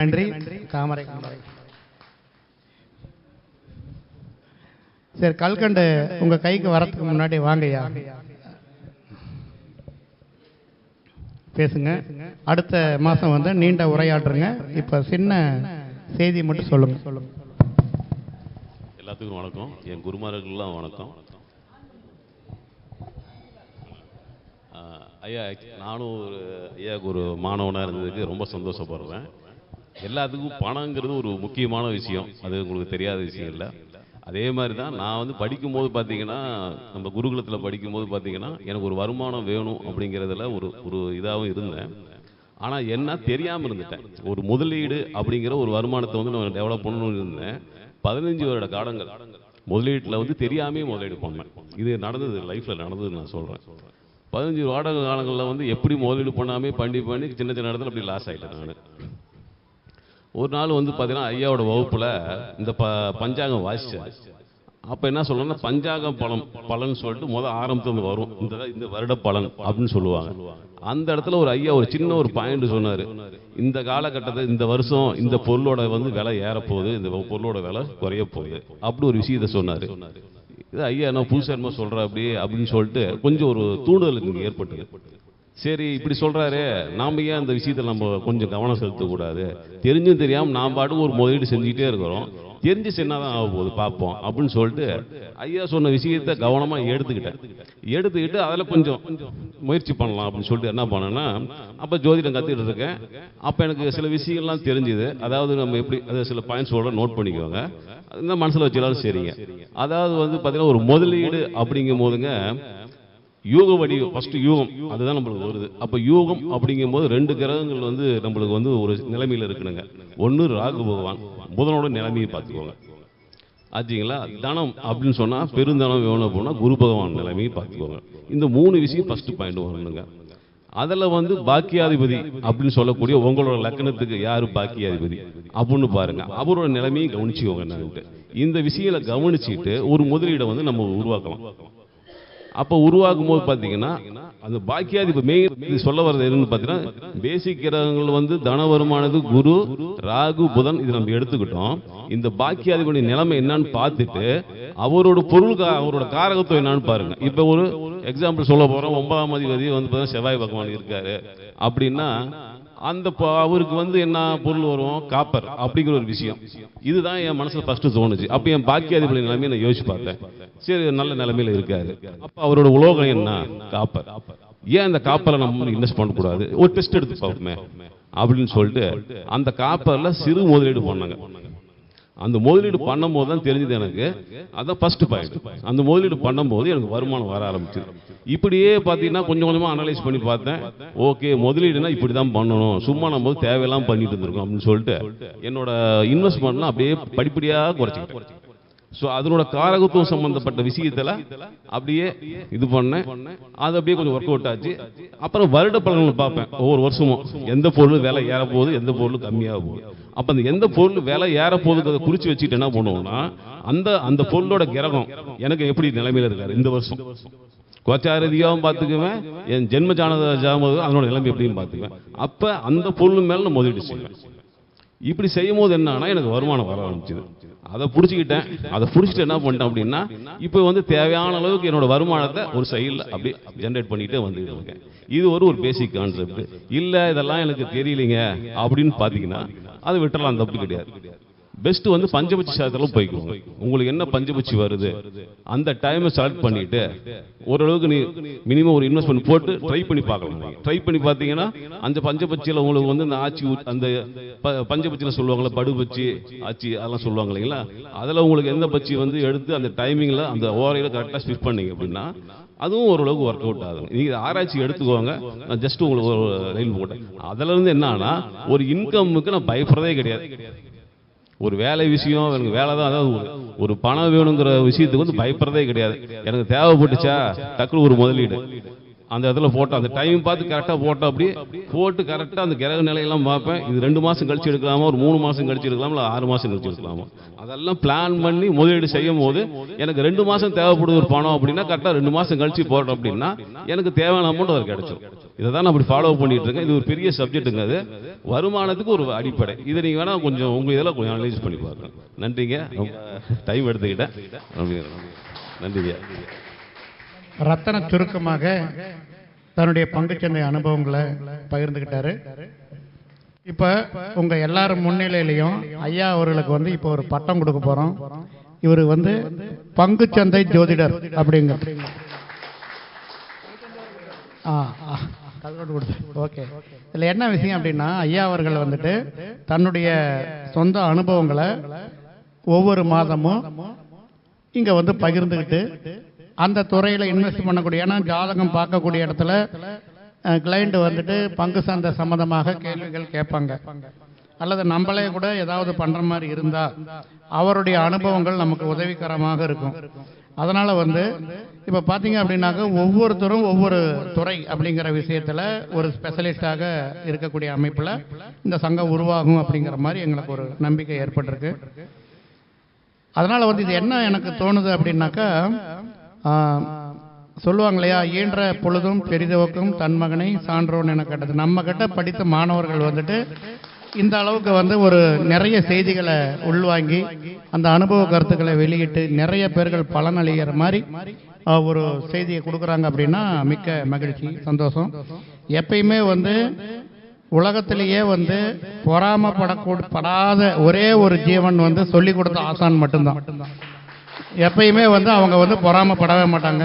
நன்றி. தாமரை சரி கல்கண்டு உங்க கைக்கு வரதுக்கு முன்னாடி வாங்கய்யா. பேசுங்க. அடுத்த மாசம் வந்து நீண்ட உரையாற்றுங்க. இப்ப சின்ன செய்தி மட்டும் சொல்லுங்க. சொல்லுங்க எல்லாத்துக்கும் வணக்கம். என் குருமார்களுக்கெல்லாம் வணக்கம். ஐயா நானும் ஒரு ஐயாவுக்கு ஒரு மாணவனாக இருந்ததுக்கு ரொம்ப சந்தோஷப்படுறேன். எல்லாத்துக்கும் பணங்கிறது ஒரு முக்கியமான விஷயம். அது உங்களுக்கு தெரியாத விஷயம் இல்லை. அதே மாதிரி தான் நான் வந்து படிக்கும்போது பார்த்தீங்கன்னா நம்ம குருகுலத்தில் படிக்கும்போது பார்த்தீங்கன்னா எனக்கு ஒரு வருமானம் வேணும் அப்படிங்கிறதுல ஒரு ஒரு இதாகவும் இருந்தேன். ஆனால் என்ன தெரியாமல் இருந்துட்டேன். ஒரு முதலீடு அப்படிங்கிற ஒரு வருமானத்தை வந்து நான் டெவலப் பண்ணணும்னு இருந்தேன். பதினஞ்சு வருட காலங்கள். முதலீட்டில் வந்து தெரியாமே முதலீடு பண்ணேன். இது நடந்தது லைஃப்பில் நடந்தது நான் சொல்கிறேன் பதினஞ்சு வாடகை காலங்களில் வந்து எப்படி முதலீடு பண்ணாமே பண்ணி பண்ணி சின்ன சின்ன இடத்துல அப்படி லாஸ் ஆகிட்டேன் நான். ஒரு நாள் வந்து பார்த்தீங்கன்னா ஐயாவோட வகுப்பில் இந்த ப பஞ்சாங்கம் வாசித்தேன் அப்போ என்ன சொல்லணும்னா பஞ்சாங்கம் பலம் பலன் சொல்லிட்டு முதல் ஆரம்பத்துல வரும். இந்த இந்த வருட பலன் அப்படின்னு சொல்லுவாங்க. அந்த இடத்துல ஒரு ஐயா ஒரு சின்ன ஒரு பாயிண்ட் சொன்னார். இந்த காலகட்டத்தில் இந்த வருஷம் இந்த பொருளோட வந்து விலை ஏறப்போகுது இந்த பொருளோட விலை குறைய போகுது அப்படி ஒரு விஷயத்த சொன்னார். இது ஐயா என்ன புதுசாக என்ன சொல்கிற அப்படி அப்படின்னு சொல்லிட்டு கொஞ்சம் ஒரு தூண்டுதல் இங்கே ஏற்பட்டு சரி இப்படி சொல்றாரு. நாம ஏன் அந்த விஷயத்துல நம்ம கொஞ்சம் கவனம் செலுத்தக்கூடாது? தெரிஞ்சும் தெரியாம நாம் பாட்டுக்கு ஒரு முதலீடு செஞ்சுக்கிட்டே இருக்கிறோம். தெரிஞ்சு சின்னதான் ஆக போகுது பார்ப்போம். அப்படின்னு சொல்லிட்டு ஐயா சொன்ன விஷயத்த கவனமா எடுத்துக்கிட்டேன். எடுத்துக்கிட்டு அதில் கொஞ்சம் முயற்சி பண்ணலாம் அப்படின்னு சொல்லிட்டு என்ன பண்ணேன்னா அப்போ ஜோதிடம் கற்றுக்கிட்டு இருக்கேன். அப்போ எனக்கு சில விஷயங்கள்லாம் தெரிஞ்சுது. அதாவது நம்ம எப்படி அதை சில பாயிண்ட்ஸோட நோட் பண்ணிக்கோங்க. இந்த மனசில் வச்சுக்கலாம் சரிங்க. அதாவது வந்து பார்த்தீங்கன்னா ஒரு முதலீடு அப்படிங்கும் போதுங்க யூக வடி ஃபஸ்ட்டு யூகம். அதுதான் நம்மளுக்கு வருது. அப்போ யூகம் அப்படிங்கும் போது ரெண்டு கிரகங்கள் வந்து நம்மளுக்கு வந்து ஒரு நிலைமையில் இருக்கணுங்க. ஒன்று ராகு பகவான். புதனோட நிலைமையை பார்த்துக்கோங்க. ஆச்சுங்களா? தனம் அப்படின்னு சொன்னால் பெருந்தனம் வேணும் போனால் குரு பகவான் நிலைமையை பார்த்துக்கோங்க. இந்த மூணு விஷயம் ஃபஸ்ட்டு பாயிண்ட் வரணுங்க. அதில் வந்து பாக்கியாதிபதி அப்படின்னு சொல்லக்கூடிய உங்களோட லக்கணத்துக்கு யார் பாக்கியாதிபதி? அப்படின்னு பாருங்க. அவரோட நிலைமையை கவனிச்சுக்கோங்க என்னன்ட்டு. இந்த விஷயங்களை கவனிச்சுட்டு ஒரு முதலீடை வந்து நம்ம உருவாக்கலாம். அப்போ உருவாக்கும் போது பார்த்தீங்கன்னா அந்த பாக்கியாதிபதி மெயின் சொல்ல வர்றது என்னன்னு பார்த்தீங்கன்னா பேசிக் கிரகங்கள் வந்து தன வருமானது குரு ராகு புதன் இது நம்ம எடுத்துக்கிட்டோம். இந்த பாக்கியாதிபதி நிலைமை என்னன்னு பார்த்துட்டு அவரோட பொருள் அவரோட காரகத்துவம் என்னன்னு பாருங்க. இப்போ ஒரு எக்ஸாம்பிள் சொல்ல போறோம். ஒன்பதாம் அதிபதி வந்து பார்த்தீங்கன்னா செவ்வாய் பகவான் இருக்காரு. அப்படின்னா அந்த ப- அவருக்கு வந்து என்ன பொருள் வரும்? காப்பர் அப்படிங்கிற ஒரு விஷயம். இதுதான் என் மனசுல ஃபர்ஸ்ட் தோணுச்சு. அப்போ என் பாக்கியாதிபதி நிலைமையை நான் யோசிச்சு பார்த்தேன். சரி நல்ல நிலைமையில இருக்காரு. அப்ப அவரோட உலோகம் என்ன? காப்பர். ஏன் அந்த காப்பரில் நம்ம இன்வெஸ்ட் பண்ணக்கூடாது? ஒரு டெஸ்ட் எடுத்து பார்ப்போமே. அப்படின்னு சொல்லிட்டு அந்த காப்பர்ல சிறு முதலீடு பண்ணாங்க. அந்த முதலீடு பண்ணும்போது தான் தெரிஞ்சது எனக்கு. அதான் ஃபர்ஸ்ட் பாயிண்ட் அந்த முதலீடு பண்ணும்போது எனக்கு வருமானம் வர ஆரம்பிச்சது. இப்படியே பார்த்தீங்கன்னா கொஞ்சம் கொஞ்சமாக அனலைஸ் பண்ணி பார்த்தேன். ஓகே முதலீடுனா இப்படி தான் பண்ணணும். சும்மா நம்ம தேவையெல்லாம் பண்ணிட்டு இருந்திருக்கோம் அப்படின்னு சொல்லிட்டு என்னோட இன்வெஸ்ட்மெண்ட்லாம் அப்படியே படிப்படியாக குறைச்சிக்கிட்டேன். ஸோ அதனோட காரகத்துவம் சம்பந்தப்பட்ட விஷயத்துல அப்படியே இது பண்ணேன். அது அப்படியே கொஞ்சம் ஒர்க் அவுட் ஆச்சு. அப்புறம் வருட பலன்கள் பார்ப்பேன். ஒவ்வொரு வருஷமும் எந்த பொருள் விலை ஏற போகுது எந்த பொருள் கம்மியாக போகுது. அப்போ அந்த எந்த பொருள் விலை ஏற போகுதுங்கிறத குறித்து வச்சுட்டு என்ன பண்ணுவோம்னா அந்த அந்த பொருளோட கிரகம் எனக்கு எப்படி நிலைமையில இருக்காரு? இந்த வருஷம். கோச்சாரதியாகவும் பார்த்துக்குவேன் என் ஜென்ம ஜானத ஜாமகம் அதனோட நிலைமை எப்படின்னு பார்த்துக்குவேன். அப்போ அந்த பொருள் மேலே நான் முதலீடு செய்வேன். இப்படி செய்யும் போது என்னன்னா எனக்கு வருமானம் வர ஆரம்பிச்சது. அதை பிடிச்சிக்கிட்டேன். அதை பிடிச்சிட்டு என்ன பண்ணிட்டேன் அப்படின்னா இப்போ வந்து தேவையான அளவுக்கு என்னோட வருமானத்தை ஒரு சைடில் அப்படியே ஜென்ரேட் பண்ணிட்டே வந்துட்டு இருக்கேன். இது ஒரு ஒரு பேசிக் கான்செப்ட் இல்லை இதெல்லாம் எனக்கு தெரியலைங்க அப்படின்னு பார்த்தீங்கன்னா அதை விட்டுறலாம் தப்பு கிடையாது. பெஸ்ட் வந்து பஞ்சபட்சி சாதத்தில் போய்க்கோங்க. உங்களுக்கு என்ன பஞ்சபட்சி வருது? அந்த டைமை செலக்ட் பண்ணிட்டு ஓரளவுக்கு நீ மினிமம் ஒரு இன்வெஸ்ட்மெண்ட் போட்டு ட்ரை பண்ணி பார்க்கலாம். ட்ரை பண்ணி பார்த்தீங்கன்னா அந்த பஞ்சபட்சியில் உங்களுக்கு வந்து இந்த ஆச்சி அந்த ப- பஞ்சபட்சியில் சொல்லுவாங்களே படுபட்சி ஆச்சி அதெல்லாம் சொல்லுவாங்க இல்லைங்களா? அதில் உங்களுக்கு எந்த பட்சி வந்து எடுத்து அந்த டைமிங்கில் அந்த ஓரையில் கரெக்டாக ஸ்பிட் பண்ணீங்க அப்படின்னா அதுவும் ஓரளவுக்கு ஒர்க் அவுட் ஆகும் நீங்கள் ஆராய்ச்சி எடுத்துக்கோங்க. நான் ஜஸ்ட் உங்களுக்கு ஒரு லைன் போட்டேன். அதுல இருந்து என்னன்னா ஒரு இன்கம்முக்கு நான் பயப்படுறதே கிடையாது. ஒரு வேலை விஷயம் எனக்கு வேலை தான் அதாவது ஒரு- பணம் வேணுங்கிற விஷயத்துக்கு வந்து பயப்படுறதே கிடையாது. எனக்கு தேவைப்பட்டுச்சா? டக்குனு ஒரு முதலீடு. அந்த இடத்துல போட்டோம் அந்த டைம் பார்த்து கரெக்டாக போட்டோம் அப்படி போட்டு கரெக்டாக அந்த கிரக நிலையெல்லாம் பார்ப்பேன். இது ரெண்டு மாதம் கழிச்சு எடுக்கலாமா? ஒரு மூணு மாதம் கழிச்சு எடுக்கலாமா? இல்லை ஆறு மாதம் கழிச்சு எடுக்கலாமா? அதெல்லாம் பிளான் பண்ணி முதலீடு செய்யும் போது எனக்கு ரெண்டு மாதம் தேவைப்படுது ஒரு பணம் அப்படின்னா கரெக்டாக ரெண்டு மாதம் கழிச்சு போடுறோம் அப்படின்னா எனக்கு தேவையான அமௌண்ட் அது கிடைச்சிடும் இதை தான் நான் அப்படி ஃபாலோ பண்ணிட்டு இருக்கேன். இது ஒரு பெரிய சப்ஜெக்ட்டுங்க அது. வருமானத்துக்கு ஒரு அடிப்படை. இதை நீங்கள் வேணால் கொஞ்சம் உங்கள் இதெல்லாம் கொஞ்சம் அனலைஸ் பண்ணி பார்க்கலாம். நன்றிங்க. டைம் எடுத்துக்கிட்டேன். நன்றிங்க. நன்றிங்க. ரத்தன சுருக்கமாக தன்னுடைய பங்குச்சந்தை அனுபவங்களை பகிர்ந்துக்கிட்டாரு இப்போ உங்கள் எல்லாரும் முன்னிலையிலையும் ஐயா அவர்களுக்கு வந்து இப்போ ஒரு பட்டம் கொடுக்க போகிறோம் இவர் வந்து பங்குச்சந்தை ஜோதிடர் அப்படிங்க. ஆ ஆ, ஓகே. இதில் என்ன விஷயம் அப்படின்னா ஐயா அவர்கள் வந்துட்டு தன்னுடைய சொந்த அனுபவங்களை ஒவ்வொரு மாதமும் இங்கே வந்து பகிர்ந்துக்கிட்டு அந்த துறையில் இன்வெஸ்ட் பண்ணக்கூடிய ஏன்னா ஜாதகம் பார்க்கக்கூடிய இடத்துல கிளைண்ட் வந்துட்டு பங்கு சந்தை சம்மந்தமாக கேள்விகள் கேட்பாங்க. அல்லது நம்மளே கூட ஏதாவது பண்ணுற மாதிரி இருந்தால் அவருடைய அனுபவங்கள் நமக்கு உதவிகரமாக இருக்கும். அதனால் வந்து இப்போ பார்த்தீங்க அப்படின்னாக்க ஒவ்வொருத்தரும் ஒவ்வொரு துறை அப்படிங்கிற விஷயத்தில் ஒரு ஸ்பெஷலிஸ்டாக இருக்கக்கூடிய அமைப்பில் இந்த சங்கம் உருவாகும் அப்படிங்கிற மாதிரி எங்களுக்கு ஒரு நம்பிக்கை ஏற்பட்டிருக்கு. அதனால் வந்து இது என்ன எனக்கு தோணுது அப்படின்னாக்கா சொல்லுவாங்க இல்லையா ஈன்ற பொழுதும் பெரிதவக்கும் தன் மகனை சான்றோன் என கேட்டது. நம்ம கிட்ட படித்த மாணவர்கள் வந்துட்டு இந்த அளவுக்கு வந்து ஒரு நிறைய செய்திகளை உள்வாங்கி அந்த அனுபவ கருத்துக்களை வெளியிட்டு நிறைய பேர்கள் பலனளிகிற மாதிரி ஒரு செய்தியை கொடுக்குறாங்க அப்படின்னா மிக்க மகிழ்ச்சி சந்தோஷம். எப்பயுமே வந்து உலகத்திலேயே வந்து பொறாமப்படக்கூட படாத ஒரே ஒரு ஜீவன் வந்து சொல்லி கொடுத்த ஆசான் மட்டும்தான். எப்பயுமே வந்து அவங்க வந்து பொறாமப்படவே மாட்டாங்க.